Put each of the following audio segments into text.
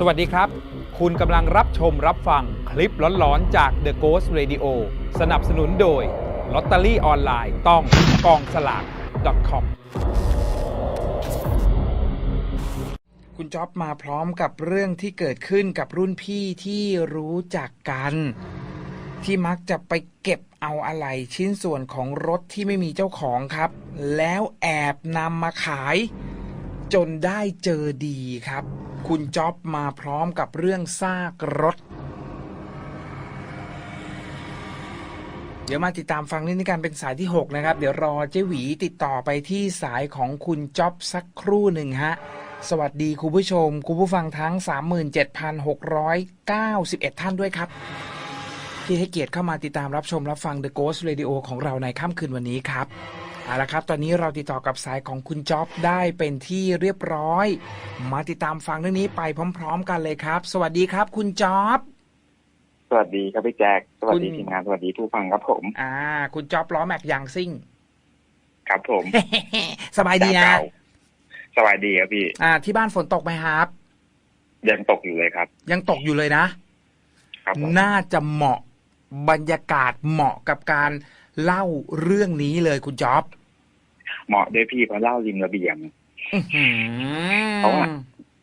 สวัสดีครับ คุณกำลังรับชมรับฟังคลิปหลอนๆ จาก The Ghost Radio สนับสนุนโดยลอตเตอรี่ออนไลน์ต้องกองสลาก .com คุณจ๊อบมาพร้อมกับเรื่องที่เกิดขึ้นกับรุ่นพี่ที่รู้จักกัน ที่มักจะไปเก็บเอาอะไหล่ชิ้นส่วนของรถที่ไม่มีเจ้าของครับ แล้วแอบนำมาขาย จนได้เจอดีครับ คุณจ๊อบมาพร้อมกับเรื่องซากรถ เดี๋ยวมาติดตามฟังเรื่องนี้กันเป็นสายที่ 6 นะครับ เดี๋ยวรอเจ๊หวีติดต่อไปที่สายของคุณจ๊อบสักครู่หนึ่งฮะ สวัสดีคุณผู้ชม คุณผู้ฟังทั้ง 37,691 ท่านด้วยครับ ที่ให้เกียรติเข้ามาติดตามรับชมรับฟัง The Ghost Radio ของเราในค่ำคืนวันนี้ครับ เอาละครับ ตอนนี้เราติดต่อกับสายของคุณจ๊อบได้เป็นที่เรียบร้อย มาติดตามฟังเรื่องนี้ไปพร้อม ๆ กันเลยครับ สวัสดีครับ คุณจ๊อบ สวัสดีครับพี่แจ็คสวัสดีคุณทีมงานสวัสดีผู้ฟังครับผม อ่า คุณจ๊อบล้อแม็กยางซิ่ง ครับผม สบายดีนะเก่าสบายดีครับพี่ อ่า ที่บ้านฝนตกไหมครับ ยังตกอยู่เลยครับ ยังตกอยู่เลยนะ ครับผมน่าจะเหมาะบรรยากาศเหมาะกับการ เล่าเรื่องนี้เลยคุณจ๊อบ เหมาะด้วยพี่เพราะเล่าริมระเบียงอื้อหือเพราะว่า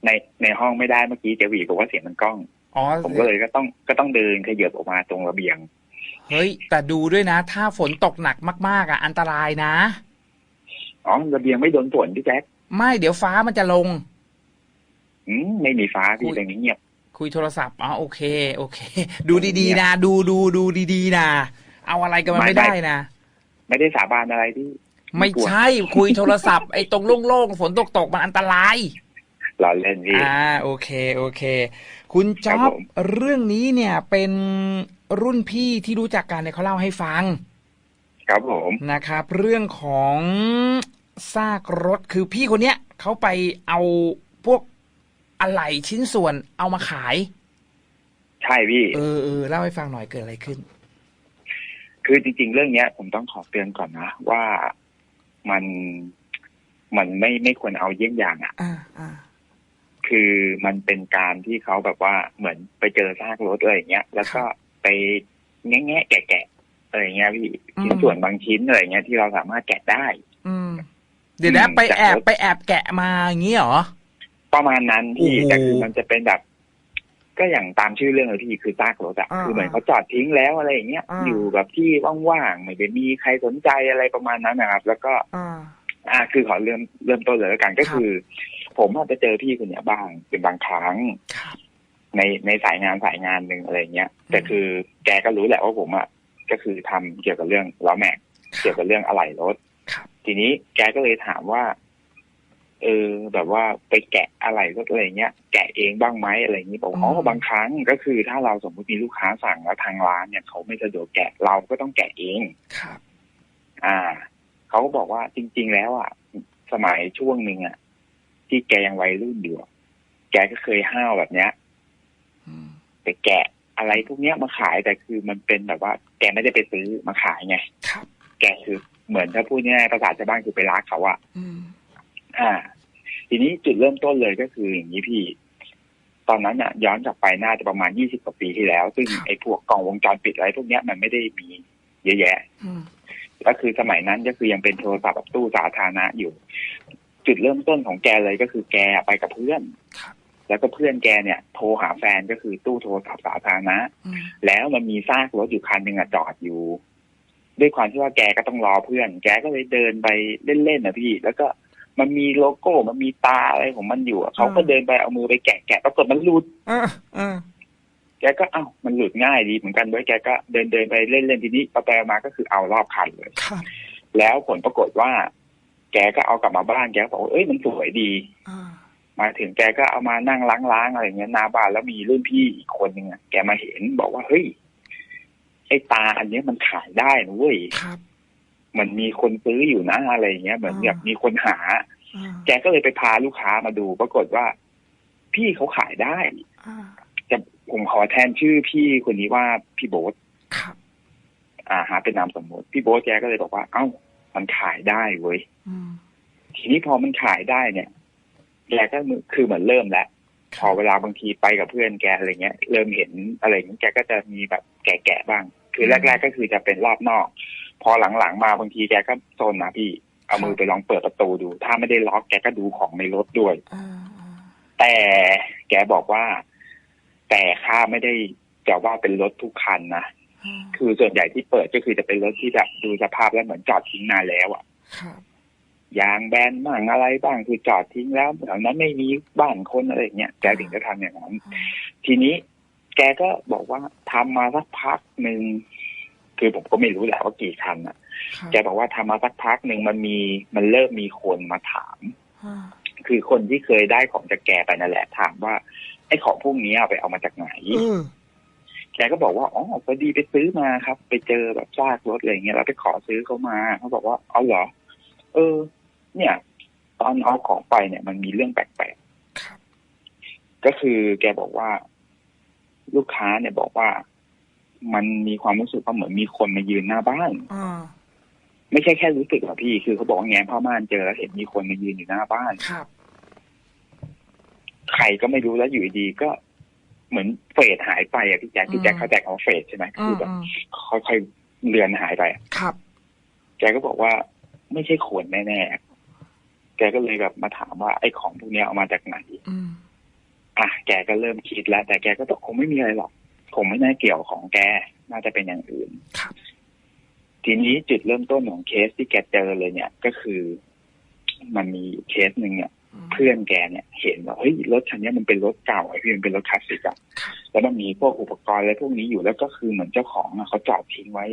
ในในห้องไม่ได้เมื่อกี้เจหวีบอกว่าเสียงมันกล้องอ๋อผมก็เลยก็ต้องก็ต้องเดินขยับออกมาตรงระเบียง เฮ้ย แต่ดูด้วยนะ ถ้าฝนตกหนักมาก ๆ อะ อันตรายนะอ๋อระเบียงไม่โดนฝนพี่แจ็คไม่เดี๋ยวฟ้ามันจะลง อืมไม่มีฟ้าพี่อุ๊ยตรงนี้เงียบ คุยโทรศัพท์อ๋อโอเค โอเค ดูดีๆนะ ดูดูดูดีๆนะ เอาอะไรกันมันไม่ไม่ได้ไม่นะ ไม่ได้สาบานอะไรที่ ไม่กลัวใช่คุยโทรศัพท์ไอ้ตรงโล่งๆฝนตกตกๆมันอันตรายหล่อเล่นพี่อ่าโอเคโอเค คุณจ๊อครับบผมเรื่องนี้เนี่ยเป็นรุ่นพี่ที่รู้จักกันเนี่ยเขาเล่าให้ฟัง ครับผมนะครับ เรื่องของซากรถคือพี่คนเนี้ยเขาไปเอาพวกอะไหล่ชิ้นส่วนเอามาขาย ใช่พี่ เออเออเล่าให้ฟังหน่อยเกิดอะไรขึ้น คือจริง ๆ เรื่องเนี้ย ผมต้องขอเตือนก่อนนะว่ามันมันไม่ไม่ควรเอาเยี่ยงอย่างอะอ่าอ่าคือมันเป็นการที่เขาแบบว่าเหมือนไปเจอซากรถอะไรอย่างเงี้ย แล้วก็ไปแงะแงะๆแกะแกะๆอะไรอย่างเงี้ยพี่ชิ้นส่วนบางชิ้นอะไรอย่างเงี้ยที่เราสามารถแกะได้ อืม เดี๋ยวนะอืมไปแอบจากรถไปแอบแกะมาอย่างงี้เหรอประมาณนั้นพี่โอ้โหแต่คือมันจะเป็นแบบ ก็อย่างตามชื่อเรื่องเลยพี่คือซากรถอะอ่าคือเหมือนเขาจอดทิ้งแล้วอะไรอย่างเงี้ยอ่าอยู่แบบที่ว่างๆไม่ได้มีใครสนใจอะไรประมาณนั้นนะครับ แล้วก็อ่าอ่าคือขอเริ่มเริ่มต้นเลยแล้วกันก็ครับคือ ผมอาจจะเจอพี่คนเนี้ยบ้างเป็นบางครั้งครับในในสายงานสายงานหนึ่งอะไรเงี้ยแต่คือแกก็รู้แหละว่าผมอะก็คือทำเกี่ยวกับเรื่องล้อแม็กเกี่ยวกับเรื่องอะไหล่รถครับทีนี้แกก็เลยถามว่า เออ แบบว่าไปแกะอะไหล่รถอะไรเงี้ยแกะเองบ้างไหมอะไรอย่างนี้บอกว่าอ๋อบางครั้งก็คือถ้าเราสมมติมีลูกค้าสั่งแล้วทางร้านเนี่ยเขาไม่สะดวกแกะเราก็ต้องแกะเองครับ อ่าเขาก็บอกว่าจริง ๆ แล้วอะสมัยช่วงหนึ่งอะที่แกยังวัยรุ่นอยู่อะแกก็เคยห้าวแบบเนี้ยอืมไปแกะอะไรพวกเนี้ยมาขายแต่คือมันเป็นแบบว่า แกไม่ได้ไปซื้อมาขายไงครับแกคือเหมือนถ้าพูดง่ายๆภาษาชาวบ้านคือไปรักเขาอะ อืมอ่า ทีนี้จุดเริ่มต้นเลยก็คืออย่างนี้พี่ ตอนนั้นอะ ย้อนกลับไปน่าจะประมาณยี่สิบกว่าปีที่แล้ว ซึ่งไอ้พวกกล้องวงจรปิดอะไรพวกเนี้ยมันไม่ได้มีเยอะแยะอืมก็คือสมัยนั้นก็คือยังเป็นโทรศัพท์แบบตู้สาธารณะอยู่ จุดเริ่มต้นของแกเลยก็คือแกไปกับเพื่อนครับแล้วก็เพื่อนแกเนี่ย โทรหาแฟนก็คือตู้โทรศัพท์สาธารณะอืมแล้วมันมีซากรถอยู่คันหนึ่งอะจอดอยู่ ด้วยความที่ว่าแกก็ต้องรอเพื่อน แกก็เลยเดินไปเล่นๆนะพี่ แล้วก็ มันมีโลโก้ มันมีตาอะไรของมันอยู่อะเขาก็เดินไปเอามือไปแกะแกะปรากฏมันหลุดอ่าอ่าแกก็เอ้ามันหลุดง่ายดีเหมือนกันด้วยแกก็เดินเดินไปเล่นๆทีนี้พอไปมาก็คือเอารอบคันเลยครับแล้วผลปรากฏว่า แกก็เอากลับมาบ้านแกก็บอกว่าเอ้ยมันสวยดีอ่ามาถึงแกก็เอามานั่งล้างๆอะไรอย่างเงี้ยหน้าบ้านแล้วมีรุ่นพี่อีกคนหนึ่งอะแกมาเห็นบอกว่าเฮ้ยไอ้ตาอันเนี้ยมันขายได้นะเว้ยครับ มันมีคนซื้ออยู่นะอะไรอย่างเงี้ยเหมือนอ่าแบบมีคนหาอ่าแกก็เลยไปพาลูกค้ามาดู ปรากฏว่า พี่เขาขายได้อ่าจะผมขอแทนชื่อพี่คนนี้ว่าพี่โบ๊ทครับอ่าหาเป็นนามสมมติพี่โบ๊ทแกก็เลยบอกว่า เอ้า มันขายได้เว้ยอืมทีนี้พอมันขายได้เนี่ยแกก็คือเหมือนเริ่มแล้วพอเวลาบางทีไปกับเพื่อนแกอะไรเงี้ย เริ่มเห็นอะไรอย่างเงี้ยแกก็จะมีแบบแก่ๆบ้าง คือแรก ๆ ก็คือจะเป็นรอบนอก พอหลังๆมาบางทีแกก็โซนนะพี่ เอามือไปลองเปิดประตูดู ถ้าไม่ได้ล็อกแกก็ดูของในรถด้วยอ่าอ่าแต่แกบอกว่า แต่ข้าไม่ได้จะว่าเป็นรถทุกคันนะอ่าคือส่วนใหญ่ที่เปิดก็คือจะเป็นรถที่แบบดูสภาพแล้วเหมือนจอดทิ้งนานแล้วอะครับยางแบนบ้างอะไรบ้างคือจอดทิ้งแล้วแถวนั้นไม่มีบ้านคนอะไรอย่างเงี้ยแกถึงจะทำอย่างนั้นอ่าทีนี้แกก็บอกว่าทำมาสักพักหนึ่ง คือผมก็ไม่รู้แหละว่ากี่คันอะครับแกบอกว่าทำมาสักพักหนึ่งมันมีมันเริ่มมีคนมาถามอ่าคือคนที่เคยได้ของจากแกไปนั่นแหละถามว่าไอ้ของพวกนี้เอาไปเอามาจากไหนเออแกก็บอกว่า อ๋อพอดีไปซื้อมาครับ ไปเจอแบบซากรถอะไรเงี้ยแล้วไปขอซื้อเขามา เขาบอกว่า เอาเหรอ เออ เนี่ย ตอนเอาของไปเนี่ย มันมีเรื่องแปลกครับๆก็คือแกบอกว่า ลูกค้าเนี่ยบอกว่า มันมีความรู้สึกว่าเหมือนมีคนมายืนหน้าบ้านอ่าไม่ใช่แค่รู้สึกหรอกพี่ คือเขาบอกว่าแง้มผ้าม่านเจอแล้วเห็นมีคนมายืนอยู่หน้าบ้านครับใครก็ไม่รู้แล้วอยู่ดีๆก็เหมือนเฟดหายไปอะพี่แจ๊คพี่แจ๊คเข้าใจคำว่าเฟดใช่ไหมอืคือมแบบอืมค่อยๆเลือนหายไปครับ แกก็บอกว่าไม่ใช่ขนแน่ๆแกก็เลยแบบมาถามว่าไอ้ของพวกเนี้ยเอามาจากไหนอืมอะแกก็เริ่มคิดแล้ว แต่แกก็บอกคงไม่มีอะไรหรอก คงไม่น่าเกี่ยวของแก น่าจะเป็นอย่างอื่นครับทีนี้จุดเริ่มต้นของเคสที่แกเจอเลยเนี่ย ก็คือ มันมีอยู่เคสหนึ่งเนี่ยอืมเพื่อนแกเนี่ยเห็นว่าเฮ้ยรถคันเนี้ยมันเป็นรถเก่าไอ้พี่มันเป็นรถคลาสสิกอะครับแล้วมันมีพวกอุปกรณ์อะไรพวกนี้อยู่แล้วก็คือเหมือนเจ้าของอะเขาจอดทิ้งไว้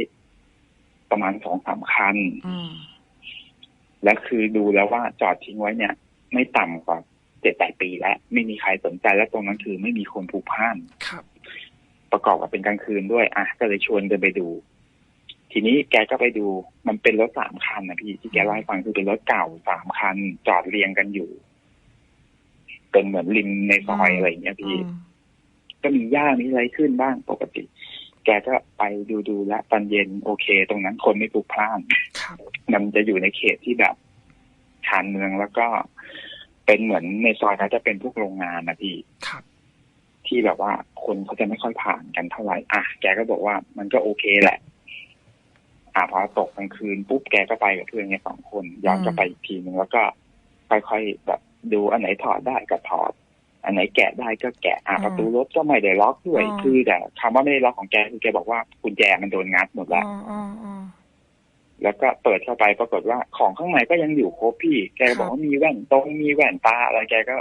ประมาณสองสามคันอืมและคือดูแล้วว่าจอดทิ้งไว้เนี่ย ไม่ต่ำกว่าเจ็ดแปดปีแล้ว ไม่มีใครสนใจและตรงนั้นคือไม่มีคนผูกพันครับ ประกอบกับเป็นกลางคืนด้วย อะก็เลยชวนเดินไปดู ทีนี้แกก็ไปดูมันเป็นรถสามคันนะพี่ที่แกเล่าให้ฟังคือเป็นรถเก่าสามคัน จอดเรียงกันอยู่ เป็นเหมือนริมในซอยอะไรอย่างเงี้ยอืพี่มก็มีหญ้ามีอะไรขึ้นบ้างปกติ แกก็ไปดูดูๆแล้วตอนเย็นโอเค ตรงนั้นคนไม่พลุกพล่านครับมันจะอยู่ในเขตที่แบบชานเมืองแล้วก็เป็นเหมือนในซอยนั้นจะเป็นพวกโรงงานนะพี่ครับ ที่แบบว่าคนเขาจะไม่ค่อยผ่านกันเท่าไหร่อะแกก็บอกว่ามันก็โอเคแหละ อะพอตกกลางคืนปุ๊บแกก็ไปกับเพื่อนไงสองคน ย้อนกลับไปอีกทีนึงแล้วก็ค่อยๆแบบดูอันไหนถอดได้ก็ถอด อันไหนแกะได้ก็แกะอะอืมประตูรถก็ไม่ได้ล็อกด้วยอืมคือแต่คำว่าไม่ได้ล็อกของแกคือแกบอกว่ากุญแจมันโดนงัดหมดแล้วอ่าอ่าอ่าแล้วก็เปิดเข้าไปปรากฏว่าของข้างในก็ยังอยู่ครบพี่ แกบอกว่ามีแว่นตรงมีแว่นตาอะไรแกก็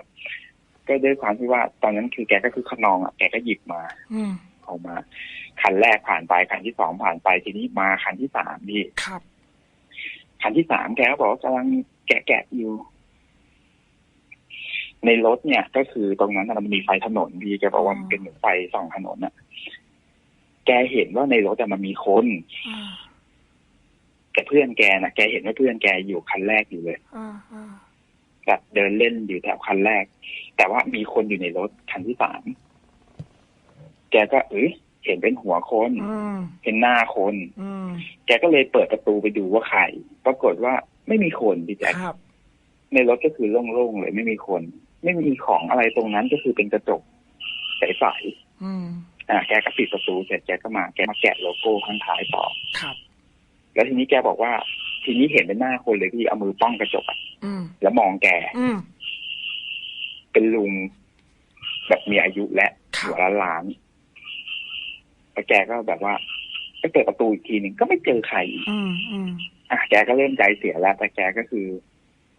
ก็ด้วยความที่ว่าตอนนั้นคือแกก็คือขนองอะแกก็หยิบมาอืมเอามา คันแรกผ่านไปคันที่สองผ่านไปทีนี้มาคันที่สามพี่ครับคันที่สามแกก็บอกว่ากำลังแกะแกะอยู่ ในรถเนี่ย ก็คือตรงนั้นน่ะมันมีไฟถนนพี่แกบอกว่ามันเป็นเหมือนไฟส่องถนนน่ะ แกเห็นว่าในรถแต่มันมีคนอ่าแต่เพื่อนแกนะแกเห็นว่าเพื่อนแกอยู่คันแรกอยู่เลยอ่าอ่าแบบเดินเล่นอยู่แถวคันแรก แต่ว่ามีคนอยู่ในรถคันที่สามแกก็เอ้ยเห็นเป็นหัวคนอืมเห็นหน้าคนอืมแกก็เลยเปิดประตูไปดูว่าใครปรากฏว่าไม่มีคนพี่แจ๊คครับในรถก็คือโล่งๆเลยไม่มีคน ไม่มีของอะไรตรงนั้นก็คือเป็นกระจกใสอืมๆอ่า แกก็ปิดประตูเสร็จแกก็มา แกมาแกะโลโก้ข้างท้ายต่อครับ แล้วทีนี้แกบอกว่า ทีนี้เห็นเป็นหน้าคนเลยพี่เอามือป้องกระจกอะอืม แล้วมองแก อืม เป็นลุงแบบมีอายุและครับ หัวล้านล้านๆแล้วแกก็แบบว่าไปเปิดประตูอีกทีหนึ่งก็ไม่เจอใครอีกอืมอืมอะแกก็เริ่มใจเสียแล้ว แต่แกก็คือ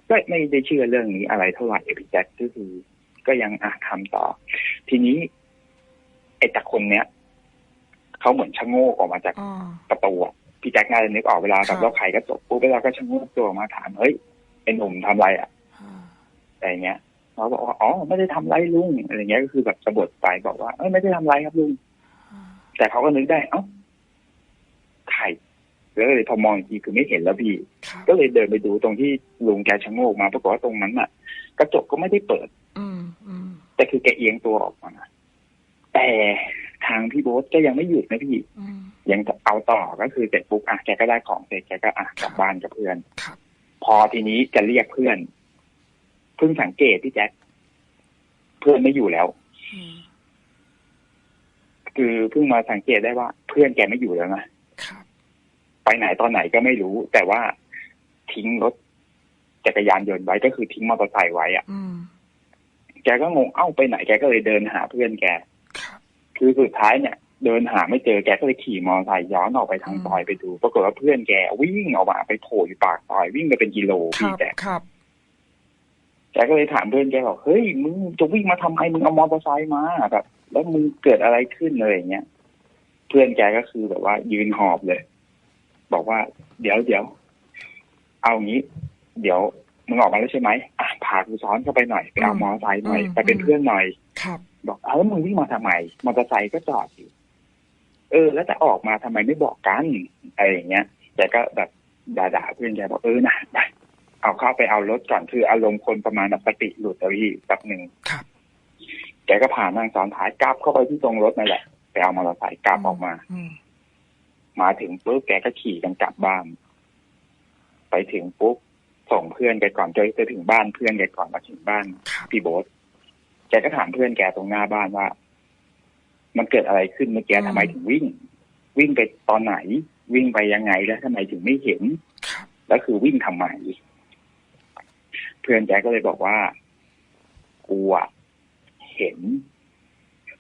ก็ไม่ได้เชื่อเรื่องนี้อะไรเท่าไหร่พี่แจ๊คก็คือ ก็ยังอะทำต่อ ทีนี้ ไอ้ตาคนเนี้ยเขาเหมือนชะโงกออกมาจากอ่าประตูอะ พี่แจ๊คน่าจะนึกออกเวลาครัแบบบเราไขกระจกปุ๊บเวลาก็ชะโงกตัวออกมาถามเฮ้ยไอ้หนุ่มทำอะไรอะอ่าอะไรเงี้ยเขาบอกว่าอ๋อไม่ได้ทำไรลุงอะไรเงี้ยก็คือแบบสะบดไปบอกว่าเอ้ยไม่ได้ทำไรครับลุงอ่าแต่เขาก็นึกได้ เอ้าใครแล้วก็เลยพอมองอีกทีคือไม่เห็นแล้วพี่ครับก็เลยเดินไปดูตรงที่ลุงแกชะโงกมาปรากฏว่าตรงนั้นน่ะ กระจกก็ไม่ได้เปิด อืมอืมแต่คือแกเอียงตัวออกมาแต่ ทางพี่โบ๊ทก็ยังไม่หยุดนะพี่อืมยังจะเอาต่อก็คือเสร็จปุ๊บอะแกก็ได้ของเสร็จแกก็อะกลับบ้านกับเพื่อนครับพอทีนี้จะเรียกเพื่อนเพิ่งสังเกตพี่แจ๊คเพื่อนไม่อยู่แล้วอืมคือเพิ่งมาสังเกตได้ว่า เพื่อนแกไม่อยู่แล้วนะครับไปไหนตอนไหนก็ไม่รู้ แต่ว่าทิ้งรถจักรยานยนต์ไว้ก็คือทิ้งมอเตอร์ไซค์ไว้อะอืมแกก็งงเอ้าไปไหนแกก็เลยเดินหาเพื่อนแก ครับคือสุดท้ายเนี่ย เดินหาไม่เจอแกก็เลยขี่มอเตอร์ไซค์ย้อนออกไปทางอืมซอยไปดู ปรากฏว่าเพื่อนแกวิ่งออกมาไปโผล่อยู่ปากซอยวิ่งไปเป็นกิโลคพี่รับแกครับแกก็เลยถามเพื่อนแกบอกเฮ้ยมึงจะวิ่งมาทำไมมึงเอามอเตอร์ไซค์มาแบบแล้วมึงเกิดอะไรขึ้นอะไรอย่างเงี้ยเพื่อนแกก็คือแบบว่า ยืนหอบเลย บอกว่า เดี๋ยวเดี๋ยวเอางี้ เดี๋ยวมึงออกมาแล้วใช่ไหมอะพากูซ้อนเข้าไปหน่อยไปเอามอเตอร์ไซค์หน่อยไปเป็นเพื่อนหน่อยครับ บอกเอาแล้วมึงวิ่งมาทำไมมอเตอร์ไซค์ก็จอดอยู่ เออ แล้วจะออกมาทำไมไม่บอกกันอะไรอย่างเงี้ยแกก็แบบด่าๆเพื่อนแกบอกเออนะไปเอาเข้าไปเอารถก่อนคืออารมณ์คนประมาณแบบสติหลุดอะพี่แป๊บหนึ่งครับแกก็ผ่านนั่งซ้อนท้ายกลับเข้าไปที่ตรงรถนั่นแหละไปเอามอเตอร์ไซค์กลับออกมาอืมมาถึงปุ๊บแกก็ขี่กันกลับบ้าน ไปถึงปุ๊บส่งเพื่อนแกก่อนจนจะถึงบ้านเพื่อนแกก่อนมาถึงบ้านครับพี่โบ๊ท แกก็ถามเพื่อนแกตรงหน้าบ้านว่า มันเกิดอะไรขึ้นเมื่อกี้อืมทำไมถึงวิ่ง วิ่งไปตอนไหน วิ่งไปยังไงแล้วทำไมถึงไม่เห็นครับแล้วคือวิ่งทำไมเพื่อนแกก็เลยบอกว่ากูอะเห็น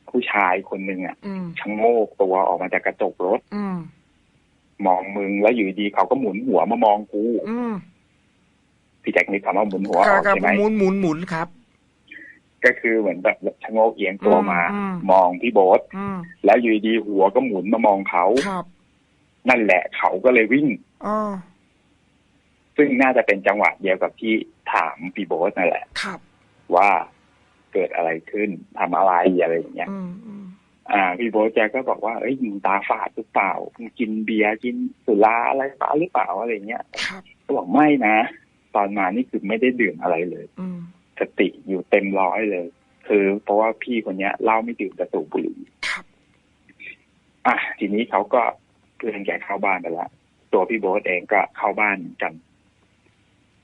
ผู้ชายคนหนึ่งอะอืมชะโงกตัวออกมาจากกระจกรถอืมมองมึงแล้วอยู่ดีๆเขาก็หมุนหัวมามองกูอืมพี่แจ็คนึกคำว่าหมุนหัวออกครับใช่ไหมหมุนหมุนหมุนครับ ก็คือเหมือนแบบชะโงกเอียงตัวมาอืมมองพี่โบ๊ทอืมแล้วอยู่ดีๆหัวก็หมุนมามองเขาครับนั่นแหละเขาก็เลยวิ่งอ๋อซึ่งน่าจะเป็นจังหวะเดียวกับที่ถามพี่โบ๊ทนั่นแหละครับว่าเกิดอะไรขึ้นทำอะไรอะไรอย่างเงี้ยอืมอืมอ่าพี่โบ๊ทแกก็บอกว่าเอ้ยมึงตาฝาดหรือเปล่ามึงกินเบียร์กินสุราอะไรเปล่าหรือเปล่าอะไรเงี้ยครับก็บอกไม่นะ ตอนมานี่คือไม่ได้ดื่มอะไรเลยอืม สติอยู่เต็มร้อยเลย คือเพราะว่าพี่คนเนี้ยเหล้าไม่ดื่มแต่สูบบุหรี่ครับอะทีนี้เขาก็เพื่อนแกเข้าบ้านไปแล้วตัวพี่โบ๊ทเองก็เข้าบ้านเหมือนกัน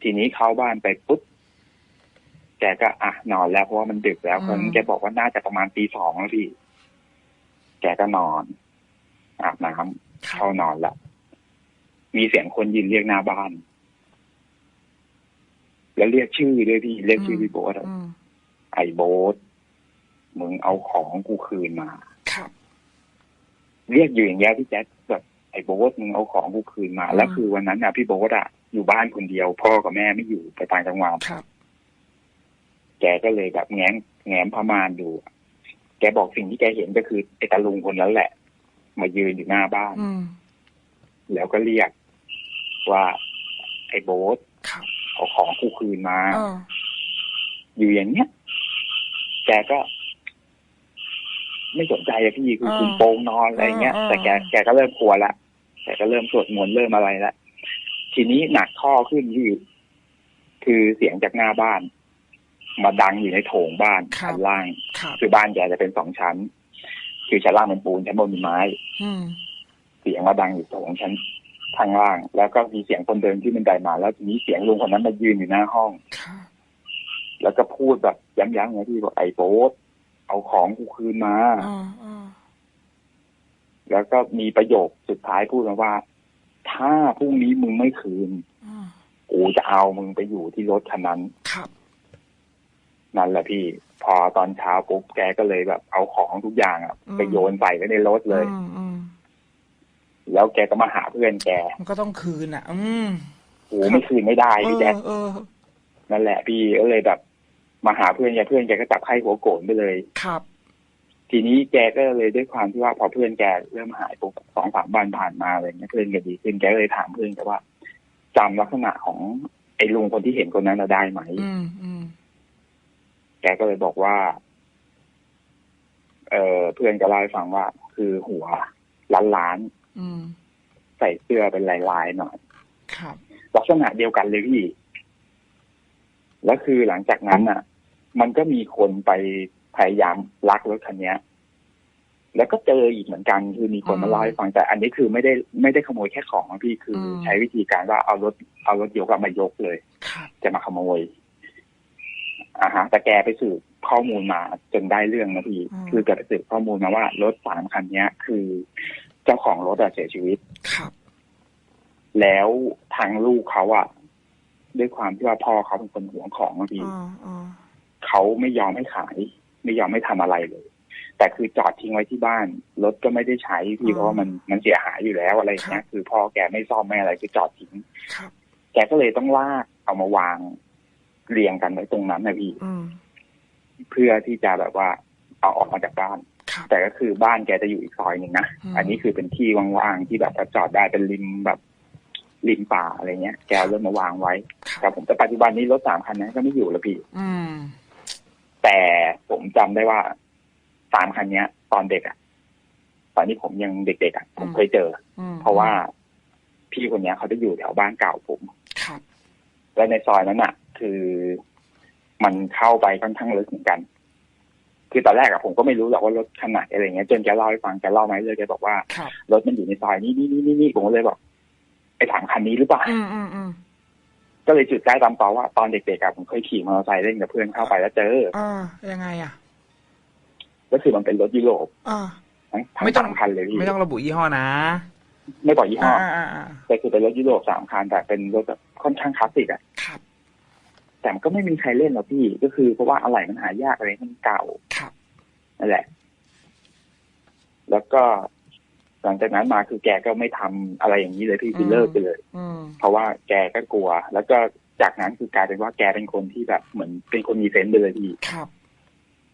ทีนี้เข้าบ้านไปปุ๊บแกก็อะนอนแล้วเพราะว่ามันดึกแล้วอืมเพราะฉะนั้นแกบอกว่าน่าจะประมาณตีสองแล้วพี่ แกก็นอน อาบน้ำครัเข้าบนอนละมีเสียงคนยืนเรียกหน้าบ้าน แล้วเรียกชื่อด้วยพี่เรียกชื่อพี่โบ๊ทอะอืมไอ้โบ๊ทมึงเอาของกูคืนมาครับ เรียกอยู่อย่างเงี้ยพี่แจ๊คแบบไอ้โบ๊ทมึงเอาของกูคืนมาอืมแล้วคือวันนั้นอะพี่โบ๊ทอะอยู่บ้านคนเดียว พ่อกับแม่ไม่อยู่ไปต่างจังหวัดครับ แกก็เลยแบบแง้มแง้มพม่านดูแกบอกสิ่งที่แกเห็นก็คือไอ้ตาลุงคนนั้นแหละ มายืนอยู่หน้าบ้านอืมแล้วก็เรียกว่าไอ้โบ๊ทครับ เอาของกูคืนมาอ๋ออยู่อย่างเนี้ยแกก็ไม่สนใจอะพี่คือคุณโปงนอนอะไรเงี้ย แต่แกแกก็เริ่มกลัวละแกก็เริ่มสวดมนต์เริ่มอะไรละทีนี้หนักข้อขึ้นที่คือเสียงจากหน้าบ้าน มาดังอยู่ในโถงบ้านชั้นล่างครับคือบ้านแกจะเป็นสองชั้น คือชั้นล่างเป็นปูนชั้นบนเป็นไม้อืมเสียงมาดังอยู่โถงชั้น ทางล่าง แล้วก็มีเสียงคนเดินที่บันไดมา แล้วทีนี้เสียงลุงคนนั้นมายืนอยู่หน้าห้องครับแล้วก็พูดแบบย้ำๆไงพี่บอกไอ้โบ๊ทเอาของกูคืนมาอ๋ออ๋อแล้วก็มีประโยคสุดท้ายพูดมาว่า ถ้าพรุ่งนี้มึงไม่คืนอ๋อกูจะเอามึงไปอยู่ที่รถคันนั้นครับนั่นแหละพี่ พอตอนเช้าปุ๊บแกก็เลยแบบเอาของทุกอย่างอะไปโยนใส่ไว้ในรถเลยอืมอืม แล้วแกก็มาหาเพื่อนแก มันก็ต้องคืนอะ อืมโอ้ไม่คืนไม่ได้เอพี่อแจ๊คเออนั่นแหละพี่ก็เลยแบบ มาหาเพื่อนแกเพื่อนแกก็จับไข้หัวโกรธไปเลยครับ ทีนี้แกก็เลยด้วยความที่ว่าพอเพื่อนแกเริ่มหายปุ๊บสองสามวันผ่านมาอะไรเงี้ยเพื่อนแกดีขึ้นแกก็เลยถามเพื่อนแกว่าจำลักษณะของไอ้ลุงคนที่เห็นคนนั้นน่ะได้ไหมอืมอืมแกก็เลยบอกว่า เออเพื่อนก็เล่าให้ฟังว่า คือหัวล้านล้านอืมๆ ใส่เสื้อเป็นลายลายๆหน่อยครับลักษณะเดียวกันเลยพี่แล้วคือหลังจากนั้นอะ มันก็มีคนไปพยายามลักรถคันเนี้ย แล้วก็เจออีกเหมือนกัน คือมีคนมาเล่าให้ฟังแต่ อันนี้คือไม่ได้ไม่ได้ขโมยแค่ของนะพี่คืออมใช้วิธีการว่าเอารถเอารถยกอะมายกเลยครับจะมาขโมยอ่าฮะ แต่แกไปสืบข้อมูลมาจนได้เรื่องนะพี่อืมคือแกไปสืบข้อมูลมาว่ารถสามคันเนี้ย คือ เจ้าของรถอะเสียชีวิต ครับ แล้วทางลูกเขาอะด้วยความที่ว่าพ่อเขาเป็นคนหวงของนะพี่อ่าอ่าเขาไม่ยอมให้ขาย ไม่ยอมให้ทำอะไรเลย แต่คือจอดทิ้งไว้ที่บ้าน รถก็ไม่ได้ใช้พี่เพราะว่ามันมันเสียหายอยู่แล้วอะไรอย่างเงี้ยคือพ่อแกไม่ซ่อมไม่อะไรคือจอดทิ้งครับแกก็เลยต้องลากเอามาวางเรียงกันไว้ตรงนั้นนะพี่อืมเพื่อที่จะแบบว่าเอาออกมาจากบ้านครับ แต่ก็คือบ้านแกจะอยู่อีกซอยหนึ่งนะอืมอันนี้คือเป็นที่ว่างๆที่แบบว่าจอดได้เป็นริมแบบริมป่าอะไรเงี้ย แกเอารถมาวางไว้คแต่รับผมแต่ปัจจุบันนี้รถสามคันนั้นก็ไม่อยู่แล้วพี่อืมแต่ผมจำได้ว่าสามคันเนี้ย ตอนเด็กอะตอนนี้ผมยังเด็กๆอะผมเคยเจออืมเพราะว่าพี่คนเนี้ยเขาจะอยู่แถวบ้านเก่าผมครับและในซอยนั้นอะคือมันเข้าไปค่อนข้างลึกเหมือนกัน คือตอนแรกอะผมก็ไม่รู้หรอกว่ารถขนาดอะไรเงี้ยจนแกเล่าให้ฟังแกเล่ามาเลยแกบอกว่าครับรถมันอยู่ในซอยนี้นี่นี่นี่นี่ผมก็เลยบอกไอ้ถังคันนี้หรือเปล่าอืมอืมอืมก็เลยจุดใต้ตามต่อว่าตอนเด็กๆอะผมเคยขี่มอเตอร์ไซค์เล่นกับเพื่อนเข้าไปแล้วเจออ่ายังไงอะก็คือมันเป็นรถยุโรปอ่าทั้งไม่ต้องสามคันเลยพี่ไม่ต้องระบุยี่ห้อนะไม่บอกยี่ห้อ่าออ่าอ่าแต่คือเป็นรถยุโรปสามคันแต่เป็นรถแบบค่อนข้างคลาสสิกอะครับ แต่มันก็ไม่มีใครเล่นหรอกพี่ ก็คือเพราะว่าอะไรมันหายากอะไรมันเก่าครับนั่นแหละ แล้วก็หลังจากนั้นมาคือแกก็ไม่ทำอะไรอย่างนี้เลยพี่คือเลิกไปเลยอืมเพราะว่าแกก็กลัว แล้วก็จากนั้นคือกลายเป็นว่าแกเป็นคนที่แบบเหมือนเป็นคนมีเซนส์ไปเลยพี่ครับ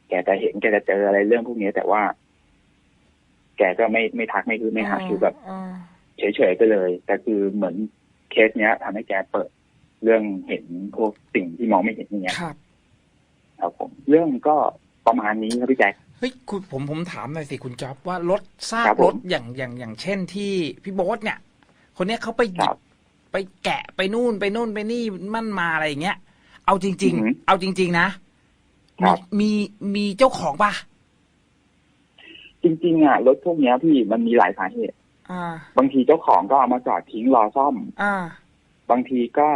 แกจะเห็นแกจะเจออะไรเรื่องพวกนี้แต่ว่า แกก็ไม่ไม่ทักไม่คือไม่หาคือแบบอ่าเฉยๆไปเลย แต่คือเหมือนเคสเนี้ยทำให้แกเปิด เรื่องเห็นพวกสิ่งที่มองไม่เห็นอย่างเงี้ยครับครับผมเรื่องก็ประมาณนี้ครับพี่แจ๊คเฮ้ยคุณผมผมถามหน่อยสิคุณจ๊อบว่ารถซากครับผมรถอย่างอย่างอย่างเช่นที่พี่โบ๊ทเนี่ย คนเนี้ยเขาไปหยิครับบไปแกะไปนู่นไปนู่นไปนี่มั่นมาอะไรอย่างเงี้ย เอาจริงอือหือๆเอาจริง ๆ นะครัมีบมีมีเจ้าของป่ะ จริง ๆ อะ รถพวกเนี้ยพี่มันมีหลายสาเหตุอ่าบางทีเจ้าของก็เอามาจอดทิ้งรอซ่อม อ่า บางทีก็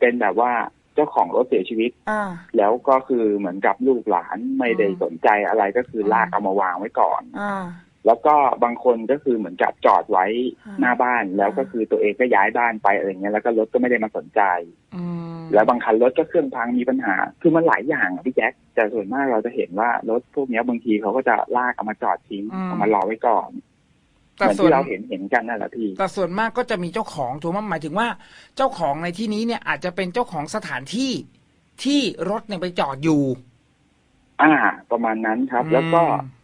เป็นแบบว่าเจ้าของรถเสียชีวิตอ่าแล้วก็คือเหมือนกับลูกหลานไม่ได้อืมสนใจอะไรก็คือลากอืมเอามาวางไว้ก่อน อ่า แล้วก็บางคนก็คือเหมือนกับจอดไว้อ่า หน้าบ้านแล้วก็คือตัวเองก็ย้ายบ้านไปอะไรเงี้ยแล้วก็รถก็ไม่ได้มาสนใจ อืมแล้วบางคันรถก็เครื่องพังมีปัญหา คือมันหลายอย่างอะพี่แจ๊คแต่ส่วนมากเราจะเห็นว่ารถพวกเนี้ยบางทีเขาก็จะลากเอามาจอดทิ้งเอามารอไว้ก่อนเห แต่มือนส่วนที่เราเห็นเห็นกันนั่นแหละพี่แต่ส่วนมากก็จะมีเจ้าของถูกไหมหมายถึงว่า เจ้าของในที่นี้เนี่ยอาจจะเป็นเจ้าของสถานที่ที่รถเนี่ยไปจอดอยู่ อ่า ประมาณนั้นครับ แล้วก็อืม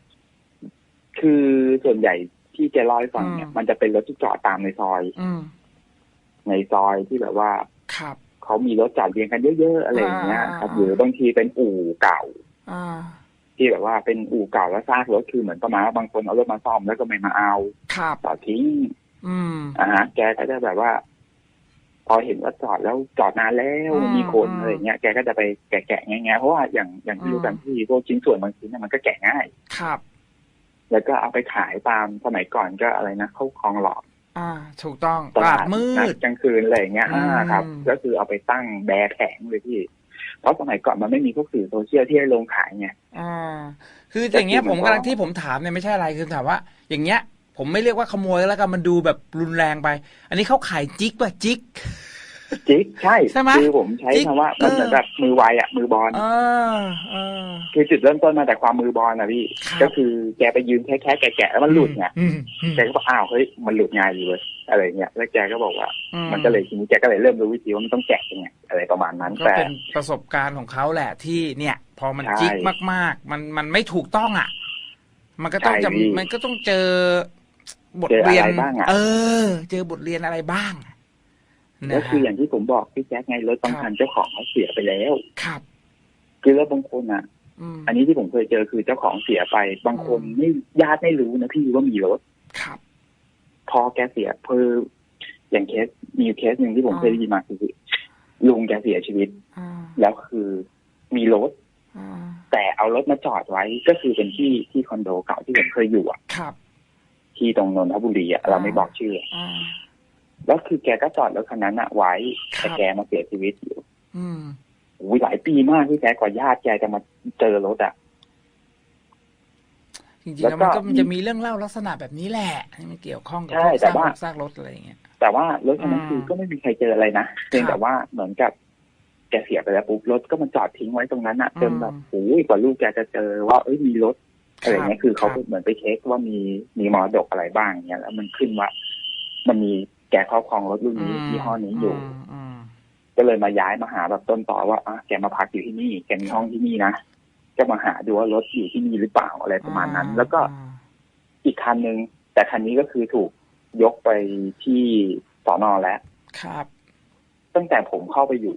คือส่วนใหญ่ที่แกเล่าให้ฟังเนี่ยอืมมันจะเป็นรถที่จอดตามในซอยอืมในซอยที่แบบว่า ครับเขามีรถจอดเรียงกันเยอะๆอะไรอย่างเงี้ย ครับอ่าหรือบางทีเป็นอู่เก่า อ่า ที่แบบว่าเป็นอู่เก่าแล้วซากรถคือเหมือนประมาณว่าบางคนเอารถมาซ่อมแล้วก็ไม่มาเอาครับจอดทิ้ง อืมอ่าฮะแกก็จะแบบว่า พอเห็นว่าจอดแล้วจอดนานแล้วอืมมีคนอืมอะไรเงี้ยแกก็จะไปแกะๆง่ายๆเพราะว่าอย่างอย่างที่รู้กันที่พวกชิ้นส่วนบางชิ้นเนยมันก็แกะง่ายครับ แล้วก็เอาไปขายตามสมัยก่อนก็อะไรนะเข้าคลองหลอดอ่า ถูกต้องตตลาลาดดมืนัดกลางคืนอะไรอย่างเงี้ยอือ่ามครับ ก็คือเอาไปตั้งแบร์แผงเลยพี่ เพราะสมัยก่อนมันไม่มีพวกสื่อโซเชียลที่ให้ลงขายไงอ่าคืออย่างเงี้ยก็คือผมเหมือนกำลังที่ผมถามเนี่ยไม่ใช่อะไรคือถามว่า อย่างเงี้ย ผมไม่เรียกว่าขโมยแล้วกันมันดูแบบรุนแรงไป อันนี้เขาขายจิกป่ะจิก จิ๊กใช่ใช่ไหมคือผมใช้จิ๊กคำว่ามันเหมือนเออแบบมือไวอะ มือบอลเออเออคือจุดเริ่มต้นมาจากความมือบอลนะพี่ครับก็คือแกไปยืนแค่แค่แกะๆแล้วมันหลุดไงอืมอืมแกก็บอกอ้าวเฮ้ยมันหลุดง่ายดีเว้ยอะไรเงี้ยแล้วแกก็บอกว่าอืมันก็เลยทีนี้แกก็เลยเริ่มรู้วิธีว่ามันต้องแกะยังไงอะไรประมาณนั้นก็แต่เป็นประสบการณ์ของเขาแหละที่เนี่ย พอมันใช่จิกมาก ๆ มันมันไม่ถูกต้องอะ มันก็ต้องใช่จะพี่มันก็ต้องเจอบทเจออะไรเรียนบ้างอะเออ เจอบทเรียนอะไรบ้างนะ แล้วคืออฮะย่างที่ผมบอกพี่แจ๊คไงรถบางคันเจ้าของเขาเสียไปแล้วครับ คือรถบางคนอะอืมอันนี้ที่ผมเคยเจอคือเจ้าของเสียไป บางคนอืมไม่ญาติไม่รู้นะพี่ว่ามีรถครับ พอแกเสียเพออย่างเคสมีอยู่เคสหนึ่งที่ผมอ่าเคยได้ยินมาคือลุงแกเสียชีวิตอ่าแล้วคือมีรถอ่าแต่เอารถมาจอดไว้ก็คือเป็นที่ที่คอนโดเก่าที่ผมเคยอยู่อะครับ ที่ตรงนนทบุรีอะเราไม่บอกชื่ออ่า แล้วคือแกก็จอดรถคันนั้นอะไว้ครับแต่แกมาเสียชีวิตอยู่ อืมอ้ยหลายปีมากพี่แจ๊คกว่าญาติแกจะมาเจอรถอะจริงๆแล้วมันแล้วก็ก็มันจะมีเรื่องเล่าลักษณะแบบนี้แหละที่มันเกี่ยวข้องกับใช่พวกแต่ซากรว่าถซากรถอะไรอย่างเงี้ยแต่ว่ารถคันนั้นอืมคือก็ไม่มีใครเจออะไรนะเพียงครับแต่ว่าเหมือนกับแกเสียไปแล้วปุ๊บรถก็มาจอดทิ้งไว้ตรงนั้นอะอืมจนแบบโอ้ยกว่าลูกแกจะเจอว่าเอ้ยมีรถอะไรเงี้ยคือเขาครับเหมือนไปเช็คว่ามีมีมรดกอะไรบ้างเงี้ยแล้วมันขึ้นว่ามันมี แกครอบครองรถรุ่นนี้ยี่ห้อนี้อยู่มอืมก็เลยมาย้ายมาหาแบบต้นต่อว่าอะแกมาพักอยู่ที่นี่แกมีห้องที่นี่นะก็มาหาดูว่ารถอยู่ที่นี่หรือเปล่าอะไรประมาณนั้น แล้วก็อ่าอีกคันหนึ่งแต่คันนี้ก็คือถูกยกไปที่สอนอแล้วครับ ตั้งแต่ผมเข้าไปอยู่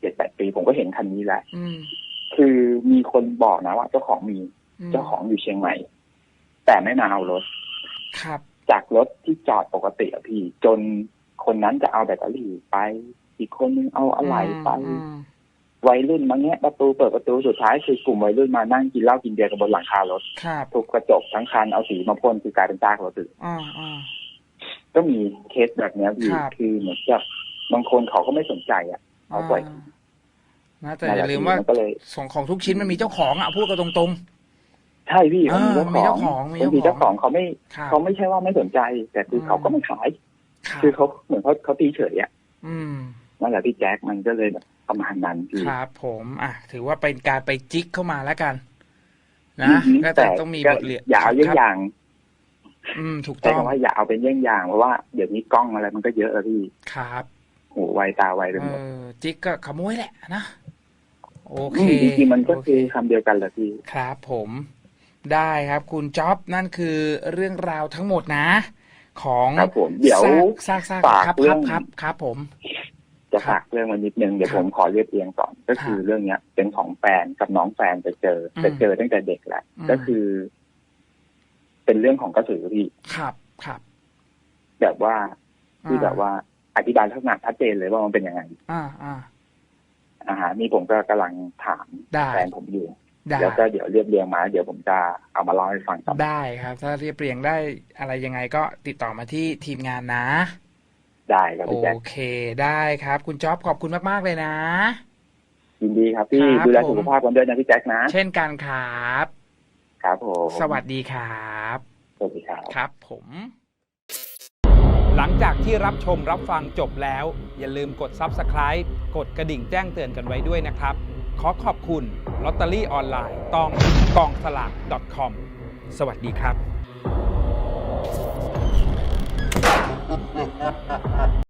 เจ็ดแปดปีผมก็เห็นคันนี้แล้วอืมคือมีคนบอกนะว่าเจ้าของมีมเจ้าของอยู่เชียงใหม่ แต่ไม่มาเอารถ ครับ จากรถที่จอดปกติอะพี่ จนคนนั้นจะเอาแบตเตอรี่ไป อีกคนนึงเอาอะไรไปอืมวัยรุ่นมาแงะประตูเปิดประตูสุดท้ายคือกลุ่มวัยรุ่นมานั่งกินเหล้ากินเบียร์กันบนหลังคารถครับทุบกระจกทั้งคันเอาสีมาพ่นคือกลายเป็นซากรถเลยอ่าอ่าก็มีเคสแบบเนี้ยพี่ครับคือเหมือนกับบางคนเขาก็ไม่สนใจอะเอาปล่อยนะแต่อย่าลืมว่านก็เลยของของทุกชิ้นมันมีเจ้าของอะพูดกันตรง ใช่พี่อ่ามันมีเจ้าของมีบางเจ้าของทีเจ้าของเขาไม่ๆครับเขาไม่ใช่ว่าไม่สนใจ แต่คืออมเขาก็ไม่ขายครับคือเขาเหมือนเขาเขาตีเฉยอะอืมนั่นแหละพี่แจ็คมันก็เลยแบบประมาณนั้นพี่ครับ ผมอะถือว่าเป็นการไปจิกเข้ามาแล้วกันอืนะอฮึก็แต่ต้องมีบทเรียนอย่าเอาเยี่ยงครับอย่าง อืม ถูกใช้ต้องคำว่าอย่าเอาเป็นเยี่ยงอย่างเพราะว่าเดี๋ยวนี้กล้องอะไรมันก็เยอะอะพี่ครับหูไวตาไวไปเอหมดอจิกก็ขโมยแหละนะโอเคอืมจริงๆมันก็โคือคำเดียวกันแหละพี่ ครับผม ได้ครับคุณจ๊อบนั่นคือเรื่องราวทั้งหมดนะ ของครับผมเดี๋ยวซากซากฝากครับเรื่ครัอบงครับครับผม จะฝากเรื่องมานิดนึงเดี๋ยวครัผบมขอเรียบเรียงก่อนก็คือครับเรื่องเนี้ย เป็นของแฟนกับน้องแฟนไปเจออืมไปเจอตั้งแต่เด็กแหละอืมก็คือ เป็นเรื่องของกระสือพี่ครับครับ แบบว่าที่อ่าแบบว่าอธิบายลักษณะชัดเจนเลยว่ามันเป็นยังไง อ่าอ่าอาหารนี่ผมก็กำลังถามได้แฟนผมอยู่ได้ แล้วก็เดี๋ยวเรียบเรียงมา เดี๋ยวผมจะเอามาเล่าให้ฟังครับได้ครับ ถ้าเรียบเรียงได้อะไรยังไงก็ติดต่อมาที่ทีมงานนะ ได้ครับโอพี่แจ๊คเคได้ครับ คุณจ๊อบขอบคุณมากๆเลยนะ ยินดีครับพี่ครับดูแลผมสุขภาพกันด้วยนะพี่แจ๊คนะ เช่นกันครับ ครับผมสวัสดีครับสวัสดีครับครับ ผม หลังจากที่รับชมรับฟังจบแล้ว อย่าลืมกด Subscribe กดกระดิ่งแจ้งเตือนกันไว้ด้วยนะครับ ขอขอบคุณลอตเตอรี่ออนไลน์ตองกองสลาก .com สวัสดีครับ